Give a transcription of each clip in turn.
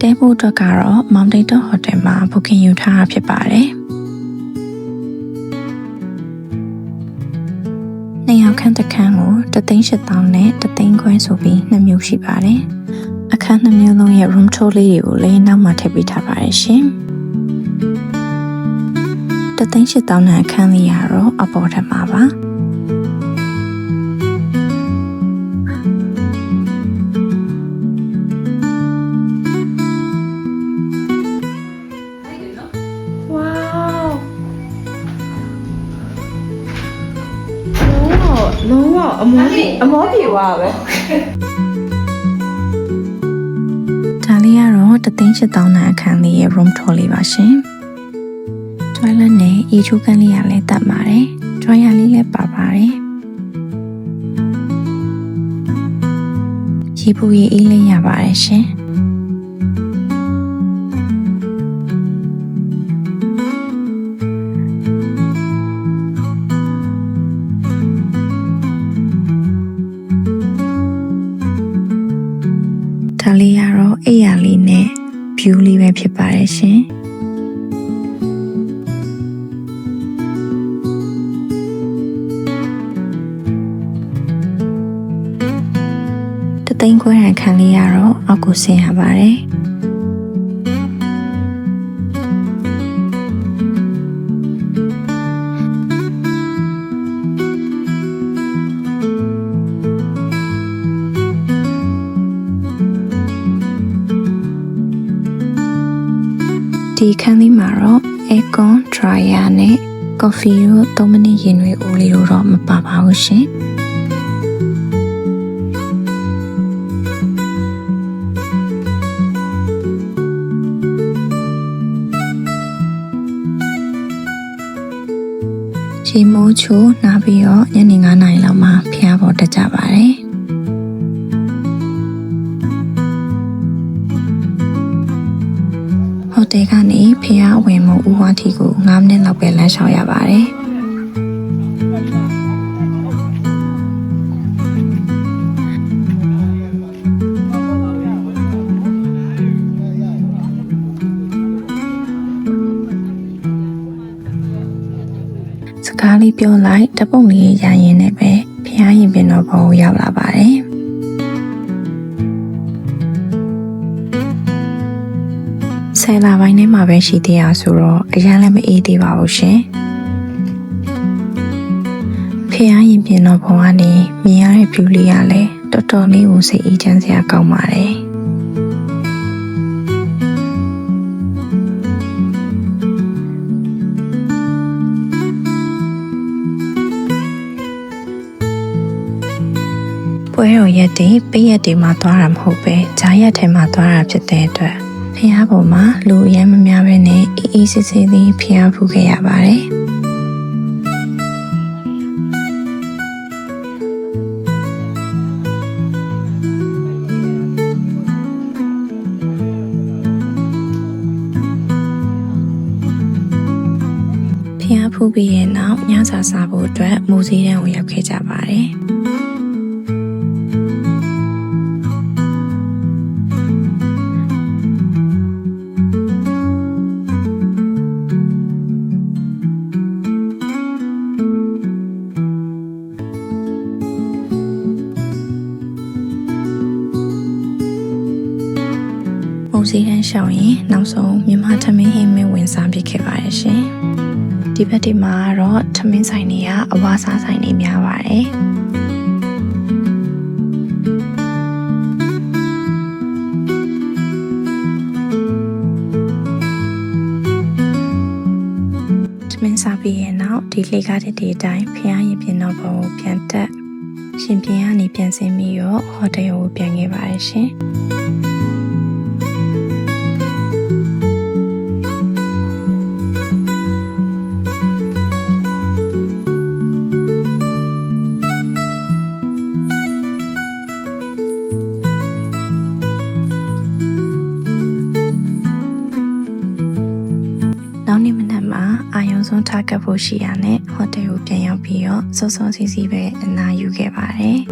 တဲဖို့အတွက်ကတော့ Mountain Top Hotel မှာ booking ယူထားတာဖြစ်ပါတယ်။နှစ်ယောက်ခန့်တစ်ခန်းကို3,800နဲ့3,000ခွဲဆိုပြီးနှစ်မျိုးရှိပါတယ်။အခန်းနှစ်မျိုးလုံးရဲ့ room tour လေးတွေကိုလည်းနောက်မှထည့်ပေးထားပါတယ်ရှင်။3,800နဲ့အခန်းလေးကတော့အပေါ်ထပ်မှာပါ။ လုံးဝလုံးဝအမောပြေအမောပြေသွားပဲဒါလေးကတော့တသိန်း၈တောင်းတန်အခန်းလေးရဲ့ room tour လေးပါရှင်။ toilet နဲ့ရေချိုးကန်းလေးရလည်းတတ်ပါတယ်။ dryer လေးလည်းပါပါတယ်။ရေပူရေအေးလေးရပါတယ်ရှင်။ လေးကတော့အိယာလေးနဲ့ view လေးပဲဖြစ်ပါတယ်ရှင်တသိန်းခွဲရန်ခံလေးကတော့အောက်ကိုဆင်းရပါတယ် ဒီခန်းလေးမှာတော့ aircon dryer နဲ့ coffee တို့3မိနစ်ရင်တွေအိုးလေးတို့တော့မပါပါဘူးရှင်ချီမိုးချိုနားပြီးတော့ညနေ9နာရီလောက်မှဖျားပေါ်တက်ကြပါတယ် တယ်ကနေဖျားဝင်မှုဦးဝါထီကို9မိနစ်လောက်ပဲလမ်းလျှောက်ရပါတယ်စကားလေးပြောလိုက်တပုံလေးရရင်နဲ့ပဲဖျားရင်ပြင်တော့ဘောကိုရောက်လာပါတယ် ဆယ်လာပိုင်းထဲမှာပဲရှိသေးရဆိုတော့အရန်လည်းမအေးသေးပါဘူးရှင်ဖျားရင်ပြင်တော့ဘောကနေမြင်ရတဲ့ view လေးကလည်းတော်တော်လေးကိုစိတ်အေးချမ်းစရာကောင်းပါတယ်ပွဲတော်ရက်တွေပေးရက်တွေမှာသွားတာမဟုတ်ပဲဂျားရက်ထဲမှာသွားတာဖြစ်တဲ့အတွက် ဖះပေါ်မှာလူအရင်မများပဲနဲ့အေးအေးဆေးဆေးလေးဖះဖူးခဲ့ရပါတယ်ဖះဖူးပြီးရဲ့နောက်ညစာစားဖို့အတွက်မူစည်းတန်းကိုရောက်ခဲ့ကြပါတယ်။ မုံစည်းတန်းရှောင်ရင်နောက်ဆုံးမြန်မာထမင်းဟင်းမင်းဝင်စားဖြစ်ခဲ့ပါတယ်ရှင်။ဒီဘက်ဒီမှာကတော့ထမင်းဆိုင်တွေကအဝါစားဆိုင်တွေများပါတယ်။ထမင်းစားပြီးရဲ့နောက်ဒီလေကားတဲ့ဒီအတိုင်းဖျားရင်ပြင်တော့ဘောကိုပြန်တက်ရှင်ပြင်ကနေပြန်ဆင်းပြီးတော့ဟိုတယ်ကိုပြန်ခဲ့ပါတယ်ရှင်။ ဆုံးထားကပ်ဖို့ရှိရနဲ့ဟိုတယ်ကိုပြန်ရောက်ပြီးတော့စောစောစီးစီးပဲအနာယူခဲ့ပါတယ်။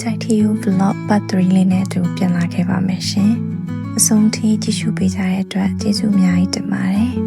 ကြိုက်ထီ PU Vlog Part 3လေးနဲ့အတူပြန်လာခဲ့ပါမယ်ရှင်။အဆုံးထိကြည့်ရှုပေးကြတဲ့အတွက်ကျေးဇူးအများကြီးတင်ပါတယ်။